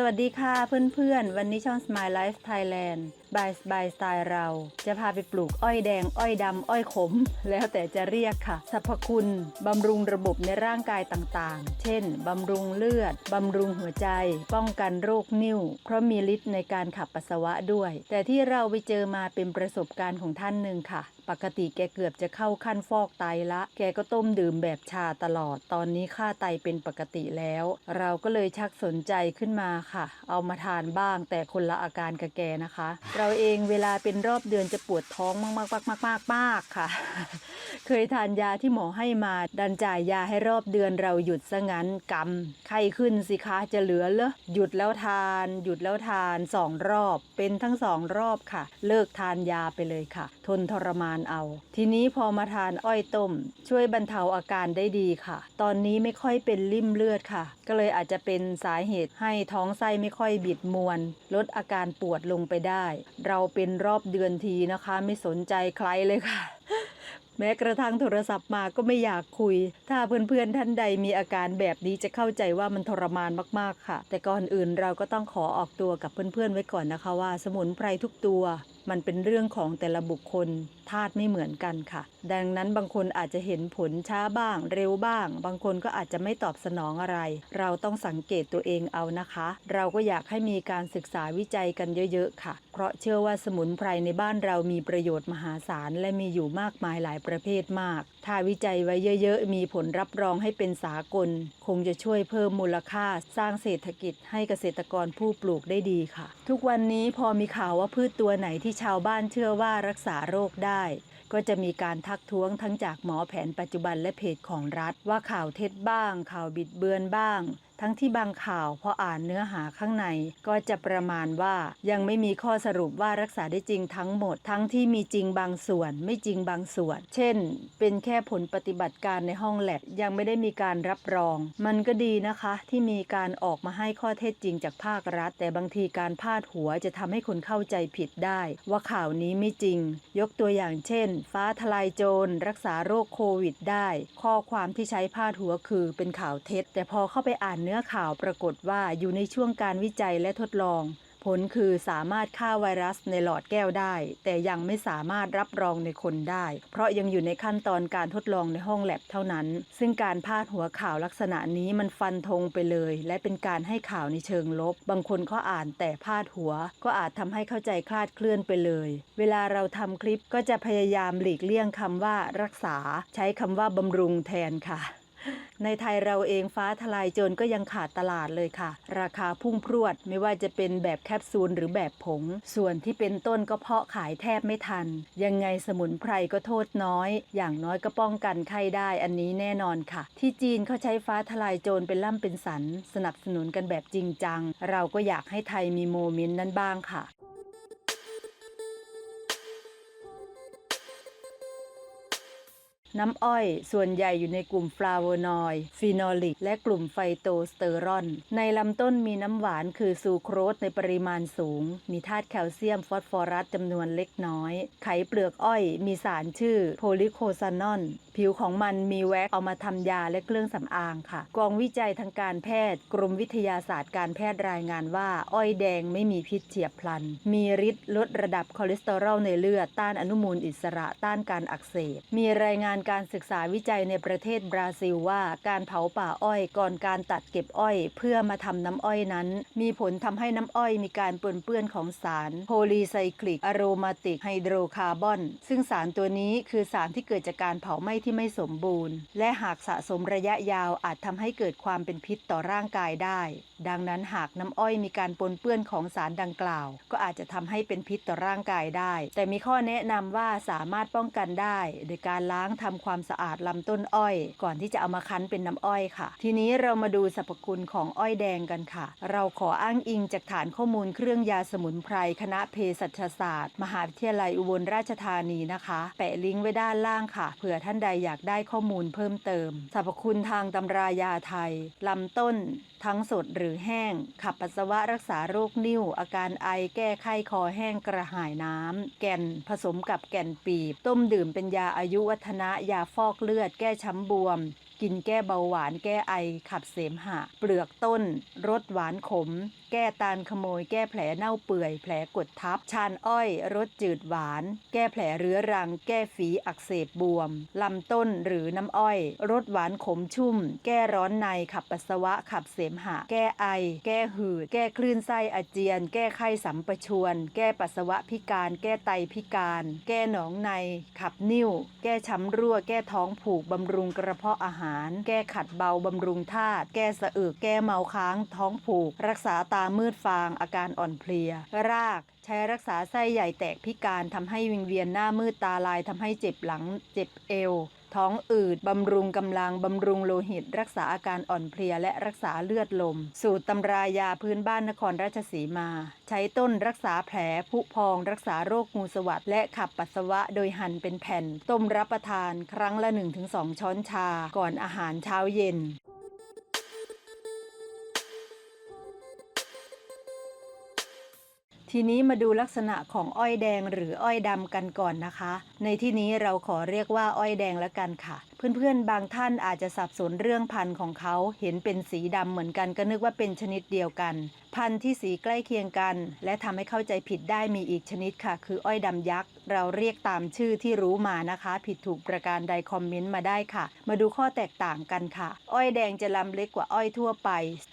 สวัสดีค่ะเพื่อนๆ วันนี้ช่อง Smile Life Thailand by by Style เรา จะพาไปปลูกอ้อยแดง อ้อยดำ อ้อยขม แล้วแต่จะเรียกค่ะ สรรพคุณบำรุงระบบในร่างกายต่างๆ เช่นบำรุงเลือดบำรุงหัวใจ ป้องกันโรคนิ่ว เพราะมีฤทธิ์ในการขับปัสสาวะด้วย แต่ที่เราไปเจอมาเป็นประสบการณ์ของท่านหนึ่งค่ะ ปกติแกเกือบจะเข้าขั้นฟอกไตละ แกก็ต้มดื่มแบบชาตลอด ตอนนี้ค่าไตเป็นปกติแล้ว เราก็เลยชักสนใจขึ้นมาค่ะ เอามาทานบ้างแต่คนละอาการกับแกนะคะเราเองเวลาเป็นรอบเดือนจะปวดท้องมากมากมากมากมากมากค่ะ เคยทานยาที่หมอให้มาดันจ่ายยาให้รอบเดือนเราหยุดซะงั้นกรรมไข้ขึ้นสิคะจะเหลือเหรอหยุดแล้วทาน หยุดแล้วทานสองรอบ เป็นทั้งสองรอบค่ะ เลิกทานยาไปเลยค่ะ ทนทรมานเอา ทีนี้พอมาทานอ้อยต้ม ช่วยบรรเทาอาการได้ดีค่ะ ตอนนี้ไม่ค่อยเป็นริ่มเลือดค่ะ ก็เลยอาจจะเป็นสาเหตุให้ท้องไส้ไม่ค่อยบิดมวน ลดอาการปวดลงไปได้เราเป็นรอบเดือนทีนะคะ ไม่สนใจใครเลยค่ะ แม้กระทั่งโทรศัพท์มาก็ไม่อยากคุย ถ้าเพื่อนๆท่านใดมีอาการแบบนี้จะเข้าใจว่ามันทรมานมากๆค่ะ แต่ก่อนอื่นเราก็ต้องขอออกตัวกับเพื่อนๆไว้ก่อนนะคะว่า สมุนไพรทุกตัว มันเป็นเรื่องของแต่ละบุคคลธาตุไม่เหมือนกันค่ะ ดังนั้นบางคนอาจจะเห็นผลช้าบ้าง เร็วบ้าง บางคนก็อาจจะไม่ตอบสนองอะไร เราต้องสังเกตตัวเองเอานะคะ เราก็อยากให้มีการศึกษาวิจัยกันเยอะๆค่ะ เพราะเชื่อว่าสมุนไพรในบ้านเรามีประโยชน์มหาศาลและมีอยู่มากมายหลายประเภทมาก ถ้าวิจัยไว้เยอะๆ มีผลรับรองให้เป็นสากล คงจะช่วยเพิ่มมูลค่าสร้างเศรษฐกิจให้เกษตรกรผู้ปลูกได้ดีค่ะ ทุกวันนี้พอมีข่าวว่าพืชตัวไหนที่ชาวบ้านเชื่อว่ารักษาโรคได้ ก็จะมีการทักท้วงทั้งจากหมอแผนปัจจุบันและเพจของรัฐว่าข่าวเท็จบ้าง ข่าวบิดเบือนบ้าง ทั้งที่บางข่าวพออ่านเนื้อหาข้างในก็จะประมาณว่ายังไม่มีข้อสรุปว่ารักษาได้จริงทั้งหมด ทั้งที่มีจริงบางส่วน ไม่จริงบางส่วน เช่น เป็นแค่ผลปฏิบัติการในห้องแลบยังไม่ได้มีการรับรอง มันก็ดีนะคะ ที่มีการออกมาให้ข้อเท็จจริงจากภาครัฐ แต่บางทีการพาดหัวจะทำให้คนเข้าใจผิดได้ ว่าข่าวนี้ไม่จริง ยกตัวอย่างเช่น ฟ้าทลายโจรรักษาโรคโควิด ได้ ข้อความที่ใช้พาดหัวคือเป็นข่าวเท็จ แต่พอเข้าไปอ่านเนื้อข่าวปรากฏว่าอยู่ในช่วงการวิจัยและทดลอง ผลคือสามารถฆ่าไวรัสในหลอดแก้วได้ แต่ยังไม่สามารถรับรองในคนได้ เพราะยังอยู่ในขั้นตอนการทดลองในห้องแลบเท่านั้น ซึ่งการพาดหัวข่าวลักษณะนี้มันฟันธงไปเลย และเป็นการให้ข่าวในเชิงลบ บางคนเขาอ่านแต่พาดหัว ก็อาจทำให้เข้าใจคลาดเคลื่อนไปเลย เวลาเราทำคลิปก็จะพยายามหลีกเลี่ยงคำว่ารักษา ใช้คำว่าบำรุงแทนค่ะ ในไทยเราเองฟ้าทลายโจรก็ยังขาดตลาดเลยค่ะ ราคาพุ่งพรวดไม่ว่าจะเป็นแบบแคปซูลหรือแบบผง ส่วนที่เป็นต้นก็เพาะขายแทบไม่ทัน ยังไงสมุนไพรก็โทษน้อย อย่างน้อยก็ป้องกันไข้ได้อันนี้แน่นอนค่ะ ที่จีนเขาใช้ฟ้าทลายโจรเป็นล่ำเป็นสัน สนับสนุนกันแบบจริงจัง เราก็อยากให้ไทยมีโมเมนต์นั้นบ้างค่ะ น้ำอ้อย ส่วนใหญ่อยู่ในกลุ่มฟลาโวนอยด์ฟีนอลิก และกลุ่มไฟโตสเตอรอน ในลำต้นมีน้ำหวานคือซูโครสในปริมาณสูง มีธาตุแคลเซียมฟอสฟอรัสจำนวนเล็กน้อย ไขเปลือกอ้อยมีสารชื่อโพลิโคซานอน ผิวของมันมีแว็กเอามาทำยาและเครื่องสำอางค่ะ กองวิจัยทางการแพทย์ กรมวิทยาศาสตร์การแพทย์รายงานว่าอ้อยแดงไม่มีพิษเฉียบพลัน มีฤทธิ์ลดระดับคอเลสเตอรอลในเลือดต้านอนุมูลอิสระต้านการอักเสบ มีรายงานการศึกษาวิจัยในประเทศบราซิลว่า การเผาป่าอ้อยก่อนการตัดเก็บอ้อย เพื่อมาทำน้ำอ้อยนั้น มีผลทำให้น้ำอ้อยมีการปนเปื้อนของสารโพลีไซคลิกอะโรมาติกไฮโดรคาร์บอน ซึ่งสารตัวนี้คือสารที่เกิดจากการเผาไหม้ที่ไม่สมบูรณ์ และหากสะสมระยะยาวอาจทำให้เกิดความเป็นพิษต่อร่างกายได้ ดังนั้นหากน้ำอ้อยมีการปนเปื้อนของสารดังกล่าว ก็อาจจะทำให้เป็นพิษต่อร่างกายได้ แต่มีข้อแนะนำว่าสามารถป้องกันได้ โดยการล้างทำความสะอาดลำต้นอ้อย ก่อนที่จะเอามาคั้นเป็นน้ำอ้อยค่ะ ทีนี้เรามาดูสรรพคุณของอ้อยแดงกันค่ะ เราขออ้างอิงจากฐานข้อมูลเครื่องยาสมุนไพรคณะเภสัชศาสตร์ มหาวิทยาลัยอุบลราชธานีนะคะ แปะลิงก์ไว้ด้านล่างค่ะเผื่อท่านใดอยากได้ข้อมูลเพิ่มเติมสรรพคุณทางตำรายาไทยลำต้น ทั้งสดหรือแห้ง ขับปัสสาวะรักษาโรคนิ่ว อาการไอแก้ไข้คอแห้งกระหายน้ำแก่นผสมกับแก่นปีบ ต้มดื่มเป็นยาอายุวัฒนะยาฟอกเลือดแก้ช้ำบวม กินแก้เบาหวานแก้ไอขับเสมหะ เปลือกต้นรสหวานขม แก้ตาลขโมย แก้แผลเน่าเปื่อย แผลกดทับ ชานอ้อยรสจืดหวาน แก้แผลเรื้อรัง แก้ฝีอักเสบบวม ลำต้นหรือน้ำอ้อยรสหวานขมชุ่ม แก้ร้อนในขับปัสสาวะขับเสมหะ แก้ไอ แก้หืด แก้คลื่นไส้อาเจียน แก้ไข้สัมปชวน แก้ปัสสาวะพิการ แก้ไตพิการ แก้หนองใน ขับนิ่ว แก้ช้ำรั่ว แก้ท้องผูกบำรุงกระเพาะอาหารแก้ขัดเบาบำรุงธาตุ แก้สะอึก แก้เมาค้าง ท้องผูก รักษาตามืดฟาง อาการอ่อนเพลีย รากใช้รักษาไส้ใหญ่แตกพิการทำให้วิงเวียนหน้ามืดตาลายทำให้เจ็บหลังเจ็บเอว ท้องอืด บำรุงกำลัง บำรุงโลหิต รักษาอาการอ่อนเพลียและรักษาเลือดลม สูตรตำรายาพื้นบ้านนครราชสีมา ใช้ต้นรักษาแผลผุพอง รักษาโรคงูสวัสดและขับปัสสาวะโดยหั่นเป็นแผ่น ต้มรับประทานครั้งละ 1-2 ช้อนชา ก่อนอาหารเช้าเย็น ทีนี้มาดูลักษณะของอ้อยแดงหรืออ้อยดำกันก่อนนะคะ ในที่นี้เราขอเรียกว่าอ้อยแดงแล้วกันค่ะ เพื่อนๆ บางท่านอาจจะสับสนเรื่องพันธุ์ของเขา เห็นเป็นสีดำเหมือนกันก็นึกว่าเป็นชนิดเดียวกัน พันธุ์ที่สีใกล้เคียงกัน และทำให้เข้าใจผิดได้มีอีกชนิดค่ะ คืออ้อยดำยักษ์ เราเรียกตามชื่อที่รู้มานะคะ ผิดถูกประการใดคอมเมนต์มาได้ค่ะ มาดูข้อแตกต่างกันค่ะ อ้อยแดงจะลำเล็กกว่าอ้อยทั่วไป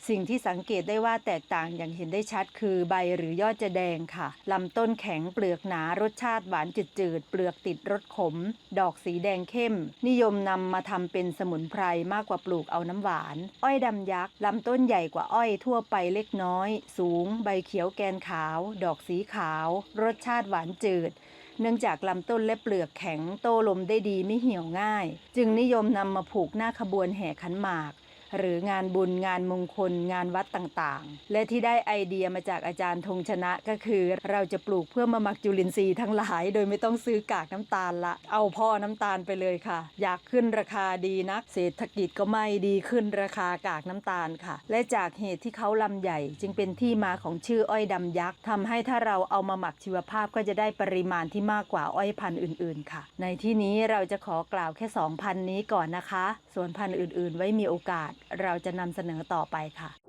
สิ่งที่สังเกตได้ว่าแตกต่างอย่างเห็นได้ชัด คือใบหรือยอดจะแดงค่ะลำต้นแข็งเปลือกหนารสชาติหวานจืดๆเปลือกติดรสขม ดอกสีแดงเข้ม นิยมนำมาทำเป็นสมุนไพรมากกว่าปลูกเอาน้ำหวาน อ้อยดำยักษ์ลำต้นใหญ่กว่าอ้อยทั่วไปเล็กน้อยสูง ใบเขียวแกนขาว ดอกสีขาว รสชาติหวานจืด เนื่องจากลำต้นและเปลือกแข็งโตลมได้ดีไม่เหี่ยวง่าย จึงนิยมนำมาผูกหน้าขบวนแห่ขันหมาก หรืองานบุญงานมงคล งานวัดต่างๆ และที่ได้ไอเดียมาจากอาจารย์ธงชนะก็คือ เราจะปลูกเพื่อมาหมักจุลินทรีย์ทั้งหลาย โดยไม่ต้องซื้อกากน้ำตาลละ เอาพ่อน้ำตาลไปเลยค่ะ อยากขึ้นราคาดีนัก เศรษฐกิจก็ไม่ดีขึ้นราคากากน้ำตาลค่ะ และจากเหตุที่เขาลำใหญ่ จึงเป็นที่มาของชื่ออ้อยดำยักษ์ทำให้ถ้าเราเอามาหมักชีวภาพก็จะได้ปริมาณที่มากกว่าอ้อยพันธุ์อื่นๆ ค่ะ ในที่นี้เราจะขอกล่าวแค่2พันนี้ก่อนนะคะ ส่วนพันธุ์อื่นๆ ไว้มีโอกาสเราจะนำเสนอต่อไปค่ะ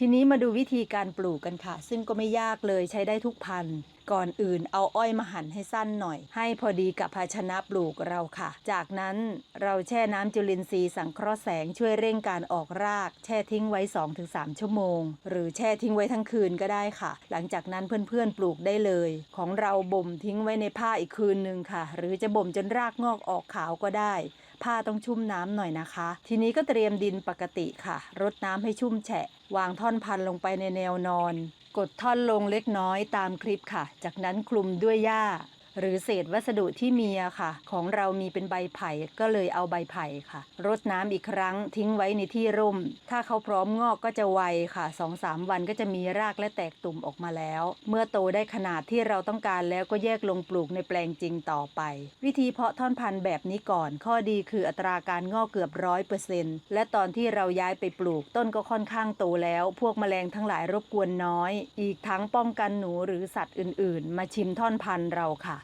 ทีนี้มาดูวิธีการปลูกกันค่ะ ซึ่งก็ไม่ยากเลยใช้ได้ทุกพันธุ์ก่อนอื่นเอาอ้อยมาหั่นให้สั้นหน่อย ให้พอดีกับภาชนะปลูกเราค่ะ จากนั้นเราแช่น้ำจุลินทรีย์สังเคราะห์แสงช่วยเร่งการออกราก แช่ทิ้งไว้ 2-3 ชั่วโมง หรือแช่ทิ้งไว้ทั้งคืนก็ได้ค่ะ หลังจากนั้นเพื่อนๆปลูกได้เลย ของเราบ่มทิ้งไว้ในผ้าอีกคืนหนึ่งค่ะ หรือจะบ่มจนรากงอกออกขาวก็ได้ ผ้าต้องชุ่มน้ำหน่อยนะคะ ทีนี้ก็เตรียมดินปกติค่ะรดน้ำให้ชุ่มแฉะ วางท่อนพันลงไปในแนวนอน กดท่อนลงเล็กน้อยตามคลิปค่ะ จากนั้นคลุมด้วยหญ้า หรือเศษวัสดุที่มีอะค่ะ ของเรามีเป็นใบไผ่ก็เลยเอาใบไผ่ค่ะ รดน้ำอีกครั้งทิ้งไว้ในที่ร่ม ถ้าเขาพร้อมงอกก็จะไวค่ะ2-3วันก็จะมีรากและแตกตุ่มออกมาแล้ว เมื่อโตได้ขนาดที่เราต้องการแล้วก็แยกลงปลูกในแปลงจริงต่อไป วิธีเพาะท่อนพันธุ์แบบนี้ก่อน ข้อดีคืออัตราการงอกเกือบร้อยเปอร์เซ็นต์และตอนที่เราย้ายไปปลูกต้นก็ค่อนข้างโตแล้ว พวกแมลงทั้งหลายรบกวนน้อย อีกทั้งป้องกันหนูหรือสัตว์อื่น ๆ มาชิมท่อนพันธุ์เราค่ะ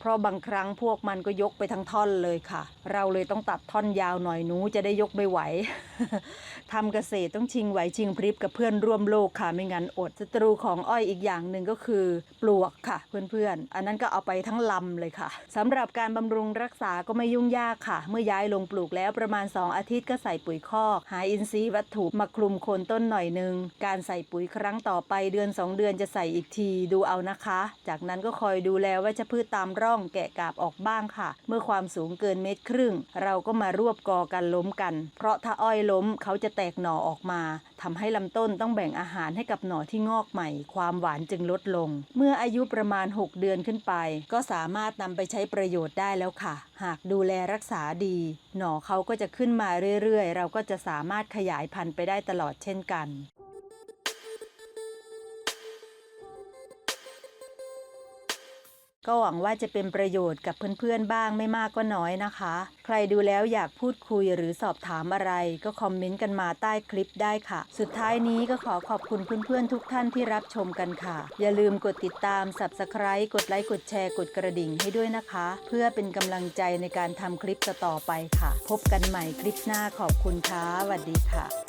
เพราะบางครั้งพวกมันก็ยกไปทั้งท่อนเลยค่ะ เราเลยต้องตัดท่อนยาวหน่อยหนูจะได้ยกไม่ไหวทำเกษตรต้องชิงไหวชิงพริบกับเพื่อนร่วมโลกค่ะไม่งั้นอดศัตรูของอ้อยอีกอย่างหนึ่งก็คือ ปลวกค่ะ เพื่อนๆ อันนั้นก็เอาไปทั้งลำเลยค่ะสำหรับการบำรุงรักษาก็ไม่ยุ่งยากค่ะ เมื่อย้ายลงปลูกแล้วประมาณ 2 อาทิตย์ก็ใส่ปุ๋ยคอก หาอินทรีย์วัตถุมาคลุมโคนต้นหน่อยหนึ่งการใส่ปุ๋ยครั้งต่อไปเดือน 2 เดือนจะใส่อีกทีดูเอานะคะ จากนั้นก็คอยดูแลว่าจะพืชตามร่องแกะกาบออกบ้างค่ะ เมื่อความสูงเกินเมตรครึ่ง เราก็มารวบกอกันล้มกัน เพราะถ้าอ้อยล้มเขาจะแตกหน่อออกมาทำให้ลำต้นต้องแบ่งอาหารให้กับหน่อที่งอกใหม่ ความหวานจึงลดลง เมื่ออายุประมาณ 6 เดือนขึ้นไป ก็สามารถนำไปใช้ประโยชน์ได้แล้วค่ะ หากดูแลรักษาดี หน่อเขาก็จะขึ้นมาเรื่อยๆ เราก็จะสามารถขยายพันธุ์ไปได้ตลอดเช่นกัน ก็หวังว่าจะเป็นประโยชน์กับเพื่อนๆบ้างไม่มากก็น้อยนะคะ ใครดูแล้วอยากพูดคุยหรือสอบถามอะไร ก็คอมเมนต์กันมาใต้คลิปได้ค่ะ สุดท้ายนี้ก็ขอขอบคุณเพื่อนๆทุกท่านที่รับชมกันค่ะ อย่าลืมกดติดตาม Subscribe กดไลค์กดแชร์กดกระดิ่งให้ด้วยนะคะ เพื่อเป็นกำลังใจในการทำคลิปต่อๆไปค่ะ พบกันใหม่คลิปหน้าขอบคุณค่ะสวัสดีค่ะ